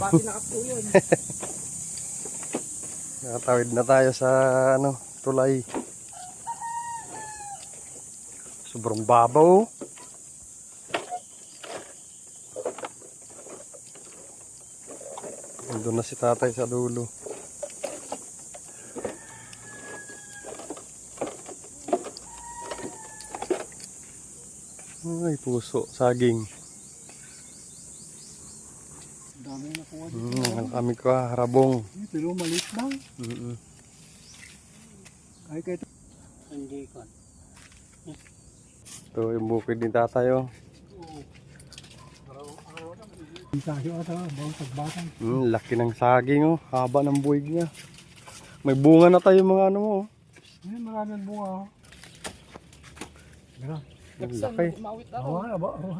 Bakit nakapo yun? Nakatawid na tayo sa ano, tulay. Sobrang babaw. Doon na si tatay sa dulo. Ay, puso, saging. Dami na kuha Hmm, kami ko harabong. Pero maliit lang. Mm-mm. Ay kahit hindi ko. Ito yung bukid ni tatay oh. Tayo ata, bawang pagbatang. Hmm, laki ng saging oh. Haba ng buwig niya. May bunga na tayo mga ano mo oh. Ay, maraming bunga. oh. Ang laki. Mawit ako. Oo, aba, aba.